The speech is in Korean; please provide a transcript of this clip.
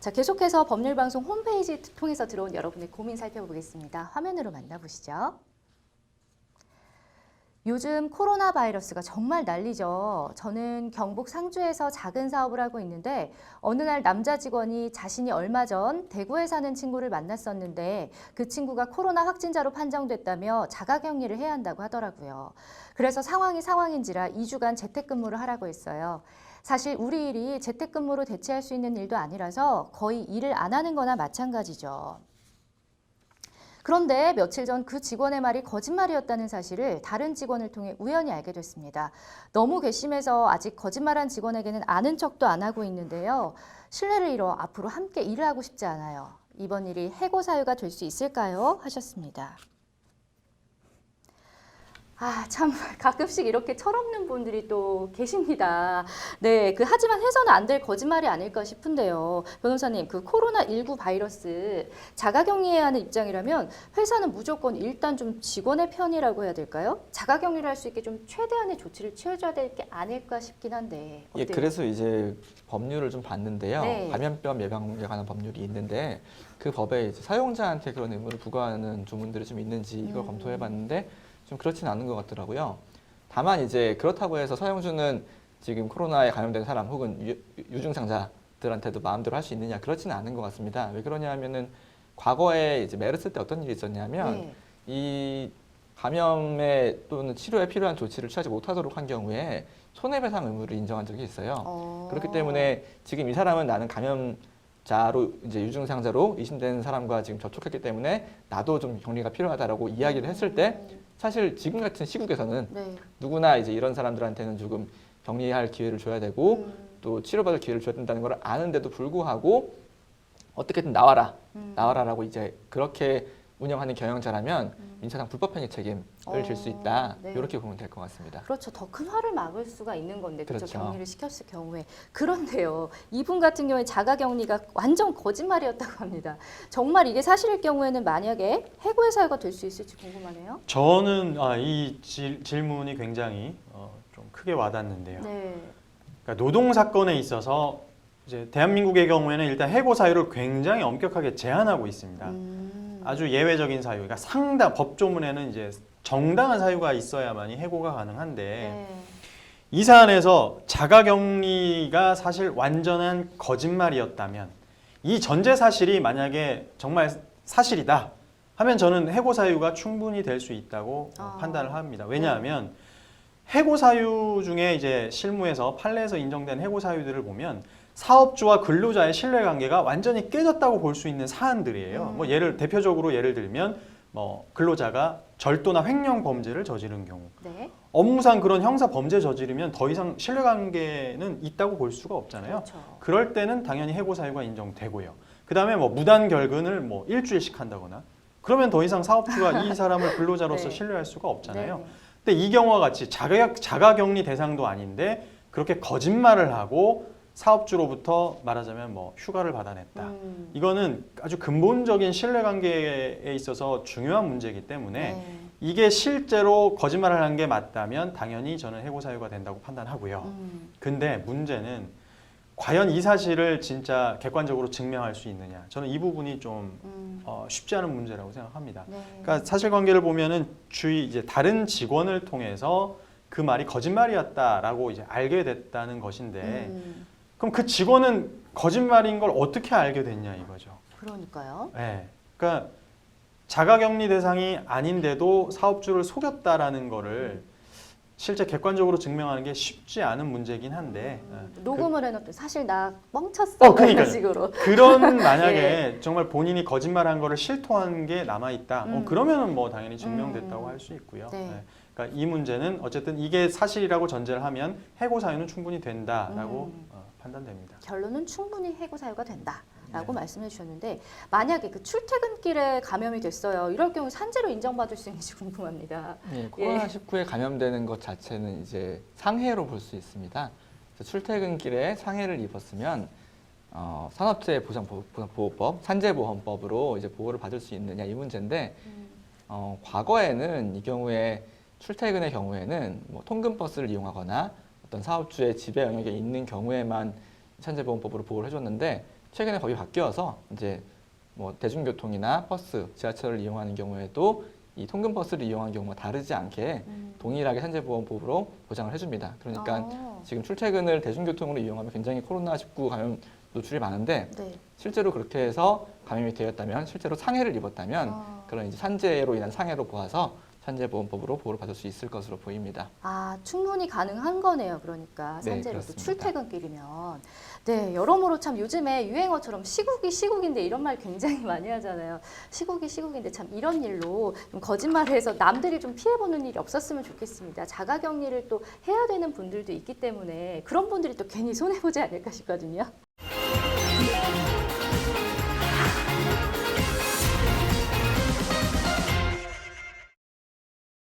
자, 계속해서 법률방송 홈페이지 통해서 들어온 여러분의 고민 살펴보겠습니다. 화면으로 만나보시죠. 요즘 코로나 바이러스가 정말 난리죠. 저는 경북 상주에서 작은 사업을 하고 있는데 어느 날 남자 직원이 자신이 얼마 전 대구에 사는 친구를 만났었는데 그 친구가 코로나 확진자로 판정됐다며 자가격리를 해야 한다고 하더라고요. 그래서 상황이 상황인지라 2주간 재택근무를 하라고 했어요. 사실 우리 일이 재택근무로 대체할 수 있는 일도 아니라서 거의 일을 안 하는 거나 마찬가지죠. 그런데 며칠 전 그 직원의 말이 거짓말이었다는 사실을 다른 직원을 통해 우연히 알게 됐습니다. 너무 괘씸해서 아직 거짓말한 직원에게는 아는 척도 안 하고 있는데요. 신뢰를 잃어 앞으로 함께 일을 하고 싶지 않아요. 이번 일이 해고 사유가 될 수 있을까요? 하셨습니다. 아, 참, 가끔씩 이렇게 철없는 분들이 또 계십니다. 네, 그, 하지만 해서는 안 될 거짓말이 아닐까 싶은데요. 변호사님, 그 코로나19 바이러스 자가격리해야 하는 입장이라면 회사는 무조건 일단 좀 직원의 편이라고 해야 될까요? 자가격리를 할 수 있게 좀 최대한의 조치를 취해줘야 될 게 아닐까 싶긴 한데. 예, 어때요? 그래서 이제 법률을 좀 봤는데요. 네. 감염병 예방에 관한 법률이 있는데 그 법에 이제 사용자한테 그런 의무를 부과하는 조문들이 좀 있는지 이걸 음. 검토해 봤는데 좀 그렇지는 않은 것 같더라고요. 다만 이제 그렇다고 해서 사용주는 지금 코로나에 감염된 사람 혹은 유, 유증상자들한테도 마음대로 할 수 있느냐 그렇지는 않은 것 같습니다. 왜 그러냐면은 과거에 이제 메르스 때 어떤 일이 있었냐면 네. 이 감염에 또는 치료에 필요한 조치를 취하지 못하도록 한 경우에 손해배상 의무를 인정한 적이 있어요. 어. 그렇기 때문에 지금 이 사람은 나는 감염 자로 이제 유증상자로 의심되는 사람과 지금 접촉했기 때문에 나도 좀 격리가 필요하다라고 이야기를 했을 때 사실 지금 같은 시국에서는 네. 누구나 이제 이런 사람들한테는 조금 격리할 기회를 줘야 되고 음. 또 치료받을 기회를 줘야 된다는 걸 아는데도 불구하고 어떻게든 나와라 음. 나와라라고 이제 그렇게 운영하는 경영자라면 민사상 불법행위 책임을 질수 있다 음. 어, 네. 이렇게 보면 될 것 같습니다. 그렇죠. 더 큰 화를 막을 수가 있는 건데, 그렇죠. 그렇죠. 격리를 시켰을 경우에. 그런데요, 이분 같은 경우에 자가 격리가 완전 거짓말이었다고 합니다. 정말 이게 사실일 경우에는 만약에 해고의 사유가 될 수 있을지 궁금하네요. 저는 아, 이 질, 질문이 굉장히 어, 좀 크게 와닿는데요. 네. 그러니까 노동 사건에 있어서 이제 대한민국의 경우에는 일단 해고 사유를 굉장히 엄격하게 제한하고 있습니다. 음. 아주 예외적인 사유, 그러니까 상당 법조문에는 이제 정당한 사유가 있어야만이 해고가 가능한데 네. 이 사안에서 자가격리가 사실 완전한 거짓말이었다면 이 전제 사실이 만약에 정말 사실이다 하면 저는 해고 사유가 충분히 될 수 있다고 어, 아. 판단을 합니다. 왜냐하면 해고 사유 중에 이제 실무에서 판례에서 인정된 해고 사유들을 보면 사업주와 근로자의 신뢰 관계가 완전히 깨졌다고 볼 수 있는 사안들이에요. 음. 뭐 예를 대표적으로 예를 들면 뭐 근로자가 절도나 횡령 범죄를 저지른 경우 네. 업무상 그런 형사 범죄 저지르면 더 이상 신뢰관계는 있다고 볼 수가 없잖아요. 그렇죠. 그럴 때는 당연히 해고 사유가 인정되고요. 그 다음에 뭐 무단 결근을 뭐 일주일씩 한다거나 그러면 더 이상 사업주가 이 사람을 근로자로서 네. 신뢰할 수가 없잖아요. 네. 근데 이 경우와 같이 자가 자가격리 대상도 아닌데 그렇게 거짓말을 하고 사업주로부터 말하자면 뭐 휴가를 받아냈다. 음. 이거는 아주 근본적인 신뢰관계에 있어서 중요한 문제이기 때문에 네. 이게 실제로 거짓말을 한 게 맞다면 당연히 저는 해고 사유가 된다고 판단하고요. 음. 근데 문제는 과연 이 사실을 진짜 객관적으로 증명할 수 있느냐? 저는 이 부분이 좀 음. 어, 쉽지 않은 문제라고 생각합니다. 네. 그러니까 사실관계를 보면은 주위 이제 다른 직원을 통해서 그 말이 거짓말이었다라고 이제 알게 됐다는 것인데 음. 그럼 그 직원은 거짓말인 걸 어떻게 알게 됐냐 이거죠. 그러니까요. 네. 그러니까 자가격리 대상이 아닌데도 사업주를 속였다라는 거를 실제 객관적으로 증명하는 게 쉽지 않은 문제긴 한데 음. 예. 녹음을 해놓고 사실 나 뻥쳤어. 어, 그러니까요. 이런 식으로. 그, 런 만약에 예. 정말 본인이 거짓말한 거를 실토한 게 남아 있다. 음. 어, 그러면은 뭐 당연히 증명됐다고 음. 할수 있고요. 네. 예. 그러니까 이 문제는 어쨌든 이게 사실이라고 전제를 하면 해고 사유는 충분히 된다라고 음. 어, 판단됩니다. 결론은 충분히 해고 사유가 된다 라고 네. 말씀해 주셨는데 만약에 그 출퇴근길에 감염이 됐어요. 이럴 경우 산재로 인정받을 수 있는지 궁금합니다. 예, 코로나 19에 감염되는 것 자체는 이제 상해로 볼 수 있습니다. 출퇴근길에 상해를 입었으면 어, 산업재해 보상 보- 보호법, 산재보험법으로 이제 보호를 받을 수 있느냐 이 문제인데 어, 과거에는 이 경우에 출퇴근의 경우에는 뭐 통근 버스를 이용하거나 어떤 사업주의 지배 영역에 있는 경우에만 산재보험법으로 보호를 해줬는데 최근에 거의 바뀌어서 이제 뭐 대중교통이나 버스, 지하철을 이용하는 경우에도 이 통근 버스를 이용하는 경우가 다르지 않게 음. 동일하게 산재보험법으로 보장을 해줍니다. 그러니까 어, 지금 출퇴근을 대중교통으로 이용하면 굉장히 코로나19 감염 노출이 많은데 네. 실제로 그렇게 해서 감염이 되었다면 실제로 상해를 입었다면 어. 그런 이제 산재로 인한 상해로 보아서 산재보험법으로 보호를 받을 수 있을 것으로 보입니다. 아, 충분히 가능한 거네요. 그러니까 네, 산재로도 그렇습니다. 출퇴근길이면. 네, 여러모로 참 요즘에 유행어처럼 시국이 시국인데 이런 말 굉장히 많이 하잖아요. 시국이 시국인데 참 이런 일로 좀 거짓말을 해서 남들이 좀 피해보는 일이 없었으면 좋겠습니다. 자가격리를 또 해야 되는 분들도 있기 때문에 그런 분들이 또 괜히 손해보지 않을까 싶거든요.